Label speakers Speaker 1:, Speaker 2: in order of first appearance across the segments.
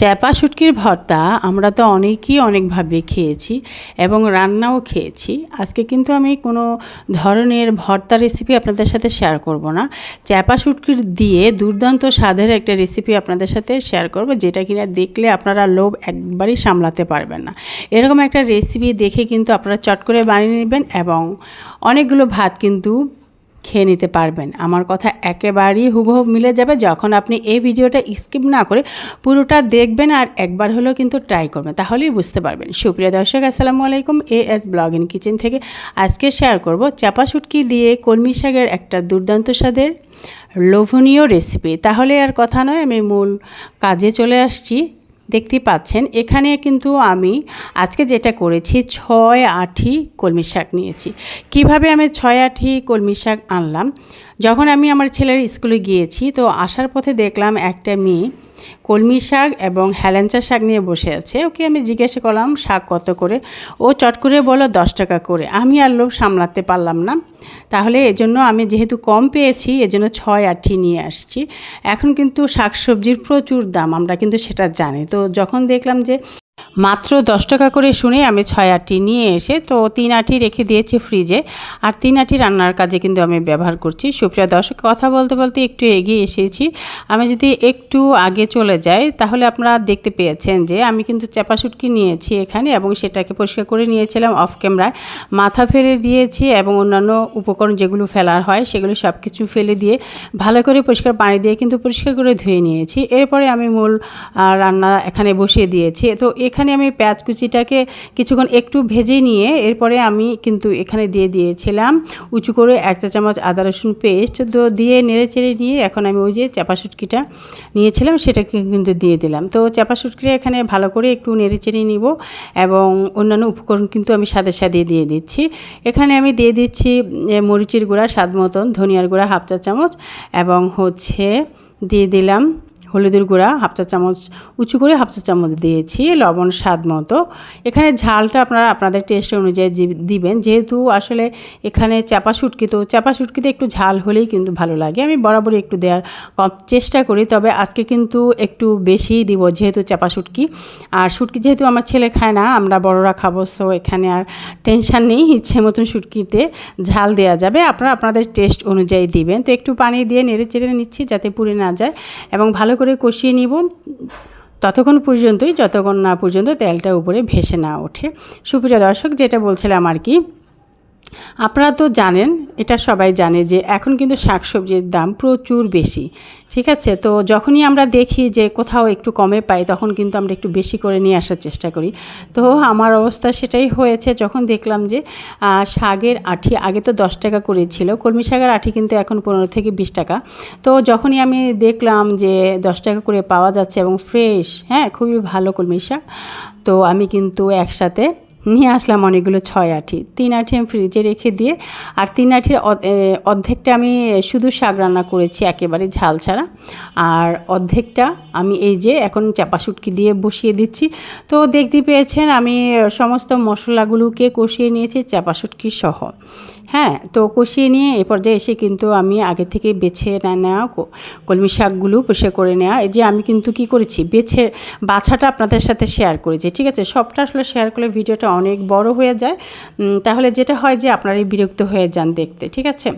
Speaker 1: চ্যাপা শুটকির ভর্তা আমরা তো অনেকেই অনেকভাবে খেয়েছি এবং রান্নাও খেয়েছি। আজকে কিন্তু আমি কোনো ধরনের ভর্তা রেসিপি আপনাদের সাথে শেয়ার করব না। চ্যাপা শুটকির দিয়ে দুর্দান্ত স্বাদের একটা রেসিপি আপনাদের সাথে শেয়ার করব, যেটা কিনা দেখলে আপনারা লোভ একবারই সামলাতে পারবেন না। এরকম একটা রেসিপি দেখে কিন্তু আপনারা চট করে বানিয়ে নেবেন এবং অনেকগুলো ভাত কিন্তু খেয়ে নিতে পারবেন। আমার কথা একেবারেই হুবহু মিলে যাবে। যখন আপনি এই ভিডিওটা স্কিপ না করে পুরোটা দেখবেন আর একবার হলেও কিন্তু ট্রাই করবেন, তাহলেই বুঝতে পারবেন। সুপ্রিয় দর্শক, আসসালামু আলাইকুম। A S blog in kitchen থেকে আজকে শেয়ার করব চাপা শুটকি দিয়ে কলমি শাকের একটা দুর্দান্ত স্বাদের লোভনীয় রেসিপি তাহলে আর কথা নয়, আমি মূল কাজে চলে আসছি। দেখতেই পাচ্ছেন, এখানে কিন্তু আমি আজকে যেটা করেছি, ছয় আঠি কলমি শাক নিয়েছি। কীভাবে আমি ছয় আঠি কলমি শাক আনলাম? যখন আমি আমার ছেলের স্কুলে গিয়েছি, তো আসার পথে দেখলাম একটা মেয়ে কলমি শাক এবং হেলেঞ্চা শাক নিয়ে বসে আছে। ওকে আমি জিজ্ঞাসা করলাম, শাক কত করে? ও চট করে বলো দশ টাকা করে। আমি আর লোভ সামলাতে পারলাম না। তাহলে এজন্য আমি যেহেতু কম পেয়েছি, এজন্য ছয় আটটি নিয়ে আসছি। এখন কিন্তু শাক সবজির প্রচুর দাম, আমরা কিন্তু সেটা জানি। তো যখন দেখলাম যে মাত্র দশ টাকা করে শুনে আমি ছয় আটটি নিয়ে এসে, তো তিন আটি রেখে দিয়েছি ফ্রিজে আর তিন আটি রান্নার কাজে কিন্তু আমি ব্যবহার করছি। সুপ্রিয়া, দর্শক, কথা বলতে বলতে একটু এগিয়ে এসেছি। আমি যদি একটু আগে চলে যাই, তাহলে আপনারা দেখতে পেয়েছেন যে, আমি কিন্তু চাপা শুটকি নিয়েছি এখানে এবং সেটাকে পরিষ্কার করে নিয়েছিলাম অফ ক্যামেরায় মাথা ফেলে দিয়েছি এবং অন্যান্য উপকরণ যেগুলো ফেলার হয়, সেগুলো সব কিছু ফেলে দিয়ে ভালো করে পরিষ্কার পানি দিয়ে কিন্তু পরিষ্কার করে ধুয়ে নিয়েছি। এরপরে আমি মূল রান্না এখানে বসিয়ে দিয়েছি। তো এখানে আমি পেঁয়াজ কুচিটাকে কিছুক্ষণ একটু ভেজে নিয়ে এরপরে আমি কিন্তু এখানে দিয়ে দিয়েছিলাম। উঁচু করে এক চা চামচ আদা রসুন পেস্ট তো দিয়ে নেড়ে চেড়ে নিয়ে এখন আমি ওই যে চাপা শুটকিটা নিয়েছিলাম সেটাকে কিন্তু দিয়ে দিলাম। তো চাপা শুটকিটা এখানে ভালো করে একটু নেড়ে চেড়ে নিব এবং অন্যান্য উপকরণ কিন্তু আমি সাথে সাথে দিয়ে দিচ্ছি। এখানে আমি দিয়ে দিচ্ছি মরিচের গুঁড়া স্বাদ মতন, ধনিয়ার গুঁড়া হাফ চা চামচ এবং হচ্ছে দিয়ে দিলাম হলুদের গুঁড়া, হাফ চা চামচ, উঁচু করে হাফ চা চামচ দিয়েছি, লবণ, স্বাদ মতো। এখানে ঝালটা আপনারা আপনাদের টেস্ট অনুযায়ী দিবেন। যেহেতু আসলে এখানে চাপা শুটকি, তো চাপা শুটকিতে একটু ঝাল হলেই কিন্তু ভালো লাগে। আমি বরাবরই একটু দেওয়ার কম চেষ্টা করি, তবে আজকে কিন্তু একটু বেশিই দিব যেহেতু চাপা শুটকি। আর শুটকি যেহেতু আমার ছেলে খায় না, আমরা বড়রা খাব সো এখানে আর টেনশান নেই, ইচ্ছে মতন শুটকিতে ঝাল দেওয়া যাবে। আপনারা আপনাদের টেস্ট অনুযায়ী দিবেন। তো একটু পানি দিয়ে নেড়ে চেড়ে নিচ্ছি যাতে পুড়ে না যায় এবং ভালো করে কষিয়ে নিব। ততক্ষণ পর্যন্তই, যতক্ষণ না পর্যন্ত তেলটা উপরে ভেসে না ওঠে। সুপ্রিয় দর্শক, যেটা বলছিলাম আর কি আপনারা তো জানেন, এটা সবাই জানে যে এখন কিন্তু শাকসবজির দাম প্রচুর বেশি, ঠিক আছে? তো যখনই আমরা দেখি যে কোথাও একটু কমে পাই, তখন কিন্তু আমরা একটু বেশি করে নিয়ে আসার চেষ্টা করি। তো আমার অবস্থা সেটাই হয়েছে যখন দেখলাম যে শাকের আঠি আগে তো দশ টাকা করেছিল কলমি শাকের আঠি কিন্তু এখন পনেরো থেকে বিশ টাকা। তো যখনই আমি দেখলাম যে দশ টাকা করে পাওয়া যাচ্ছে এবং ফ্রেশ হ্যাঁ খুবই ভালো কলমি শাক, তো আমি কিন্তু একসাথে নিয়ে আসলাম অনেকগুলো ছয় আঠি। তিন আঠি আমি ফ্রিজে রেখে দিয়ে, আর তিন আঠির অর্ধেকটা আমি শুধু শাক রান্না করেছি একেবারে ঝাল ছাড়া। আর অর্ধেকটা আমি এই যে এখন চাপা শুটকি দিয়ে বসিয়ে দিচ্ছি। তো দেখতে পেয়েছেন আমি সমস্ত মশলাগুলোকে কষিয়ে নিয়েছি চাপা শুটকি সহ। হ্যাঁ তো কষিয়ে নিয়ে এ পর্যায়ে এসে কিন্তু আমি আগে থেকে বেছে না নেওয়া কলমি শাকগুলো পরিষ্কার করে নেওয়া। এই যে আমি কিন্তু কি করেছি, বেছে বাছাটা আপনাদের সাথে শেয়ার করেছি, ঠিক আছে? সবটা আসলে শেয়ার করলে ভিডিওটা অনেক বড় হয়ে যায়। তাহলে যেটা হয় যে আপনারাই বিরক্ত হয়ে যান দেখতে, ঠিক আছে?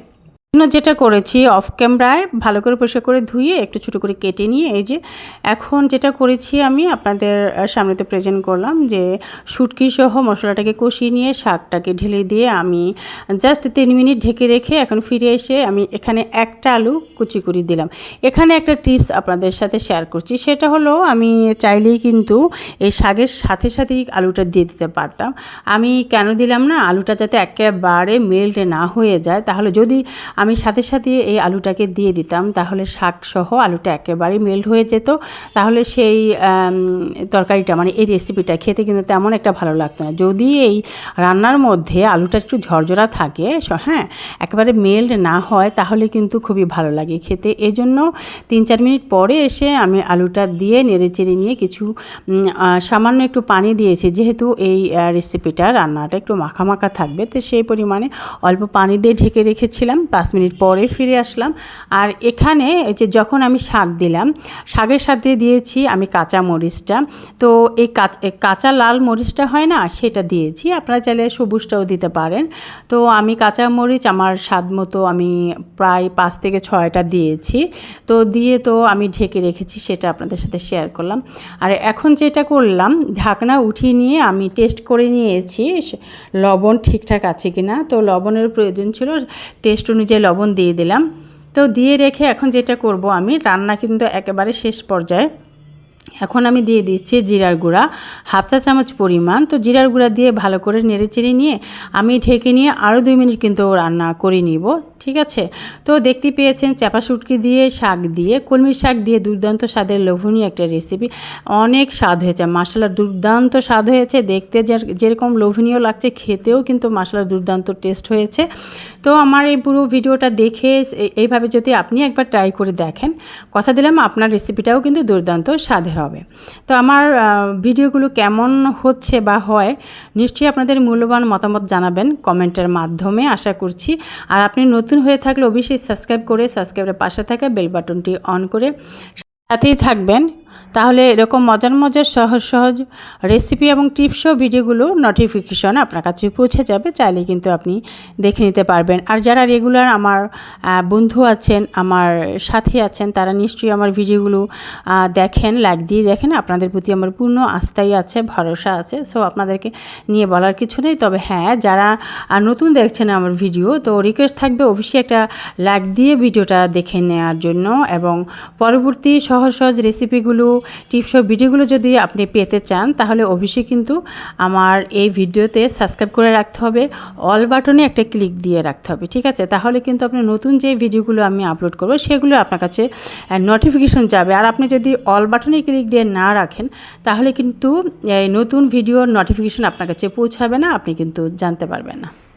Speaker 1: যেটা করেছি অফ ক্যামেরায় ভালো করে পরিষ্কার করে ধুয়ে একটু ছোটো করে কেটে নিয়ে, এই যে এখন যেটা করেছি আমি আপনাদের সামনে তো প্রেজেন্ট করলাম যে শুটকি সহ মশলাটাকে কষিয়ে নিয়ে শাকটাকে ঢেলে দিয়ে আমি জাস্ট তিন মিনিট ঢেকে রেখে এখন ফিরে এসে আমি এখানে একটা আলু কুচি করে দিলাম। এখানে একটা টিপস আপনাদের সাথে শেয়ার করছি, সেটা হলো আমি চাইলেই কিন্তু এই শাকের সাথে সাথেই আলুটা দিয়ে দিতে পারতাম। আমি কেন দিলাম না? আলুটা যাতে একেবারে মেল্ট না হয়ে যায়, তাহলে যদি আমি সাথে সাথে এই আলুটাকে দিয়ে দিতাম, তাহলে শাকসহ আলুটা একেবারেই মেল্ট হয়ে যেত। তাহলে সেই তরকারিটা মানে এই রেসিপিটা খেতে কিন্তু তেমন একটা ভালো লাগতো না। যদি এই রান্নার মধ্যে আলুটা একটু ঝরঝরা থাকে হ্যাঁ একেবারে মেল্ট না হয়, তাহলে কিন্তু খুবই ভালো লাগে খেতে। এই জন্য তিন চার মিনিট পরে এসে আমি আলুটা দিয়ে নেড়ে চেড়ে নিয়ে কিছু সামান্য একটু পানি দিয়েছি। যেহেতু এই রেসিপিটা রান্নাটা একটু মাখা মাখা থাকবে, তো সেই পরিমাণে অল্প পানি দিয়ে ঢেকে রেখেছিলাম। পাঁচ মিনিট পরে ফিরে আসলাম। আর এখানে যে যখন আমি শাক দিলাম, শাকের সাথে দিয়েছি আমি কাঁচা মরিচটা। তো এই কাঁচ- এই কাঁচা লাল মরিচটা হয় না, সেটা দিয়েছি। আপনারা চাইলে সবুজটাও দিতে পারেন। তো আমি কাঁচা মরিচ আমার স্বাদ মতো আমি প্রায় পাঁচ থেকে ছয়টা দিয়েছি। তো দিয়ে তো আমি ঢেকে রেখেছি, সেটা আপনাদের সাথে শেয়ার করলাম। আর এখন যেটা করলাম, ঢাকনা উঠিয়ে নিয়ে আমি টেস্ট করে নিয়েছি। লবণ ঠিকঠাক আছে কি না তো লবণের প্রয়োজন ছিল, টেস্ট অনুযায়ী লবণ দিয়ে দিলাম। তো দিয়ে রেখে এখন যেটা করব আমি, রান্না কিন্তু একেবারে শেষ পর্যায়ে। এখন আমি দিয়ে দিচ্ছি জিরার গুঁড়া, হাফ চা চামচ পরিমাণ। তো জিরার গুঁড়া দিয়ে ভালো করে নেড়েচেড়ে নিয়ে আমি ঢেকে নিয়ে আরও দুই মিনিট কিন্তু রান্না করে নিব। ঠিক আছে? তো দেখতে পেয়েছেন চাপা শুটকি দিয়ে, শাক দিয়ে কলমি শাক দিয়ে দুর্দান্ত স্বাদের লোভনীয় একটা রেসিপি অনেক স্বাদ হয়েছে মশলার দুর্দান্ত স্বাদ হয়েছে। দেখতে যেরকম লোভনীয় লাগছে, খেতেও কিন্তু মশলার দুর্দান্ত টেস্ট হয়েছে। তো আমার এই পুরো ভিডিওটা দেখে এইভাবে যদি আপনি একবার ট্রাই করে দেখেন, কথা দিলাম আপনার রেসিপিটাও কিন্তু দুর্দান্ত স্বাদের হবে। তো আমার ভিডিওগুলো কেমন হচ্ছে বা হয়, নিশ্চয়ই আপনাদের মূল্যবান মতামত জানাবেন কমেন্টের মাধ্যমে, আশা করছি। আর আপনি নতুন হয়ে থাকলে অবশ্যই সাবস্ক্রাইব করে সাবস্ক্রাইবের পাশে থাকা বেল বাটনটি অন করে সাথেই থাকবেন। তাহলে এরকম মজার মজার সহজ সহজ রেসিপি এবং টিপসও ভিডিওগুলো নোটিফিকেশন আপনার কাছে পৌঁছে যাবে। চাইলে কিন্তু আপনি দেখে নিতে পারবেন। আর যারা রেগুলার আমার বন্ধু আছেন, আমার সাথী আছেন, তারা নিশ্চয়ই আমার ভিডিওগুলো দেখেন লাইক দিয়ে দেখেন। আপনাদের প্রতি আমার পূর্ণ আস্থাই আছে, ভরসা আছে। সো আপনাদেরকে নিয়ে বলার কিছু নেই। তবে হ্যাঁ যারা নতুন দেখছেন আমার ভিডিও তো রিকোয়েস্ট থাকবে অবশ্যই একটা লাইক দিয়ে ভিডিওটা দেখে নেওয়ার জন্য। এবং পরবর্তী সহজ সহজ রেসিপিগুলো টিপস ভিডিওগুলো যদি আপনি পেতে চান, তাহলে অবশ্যই কিন্তু আমার এই ভিডিওতে সাবস্ক্রাইব করে রাখতে হবে। অল বাটনে একটা ক্লিক দিয়ে রাখতে হবে, ঠিক আছে? তাহলে কিন্তু আপনি নতুন যে ভিডিওগুলো আমি আপলোড করব, সেগুলো আপনার কাছে নোটিফিকেশন যাবে। আর আপনি যদি অল বাটনে ক্লিক দিয়ে না রাখেন, তাহলে কিন্তু, এই নতুন ভিডিওর নোটিফিকেশন আপনার কাছে পৌঁছাবে না, আপনি কিন্তু জানতে পারবেন না।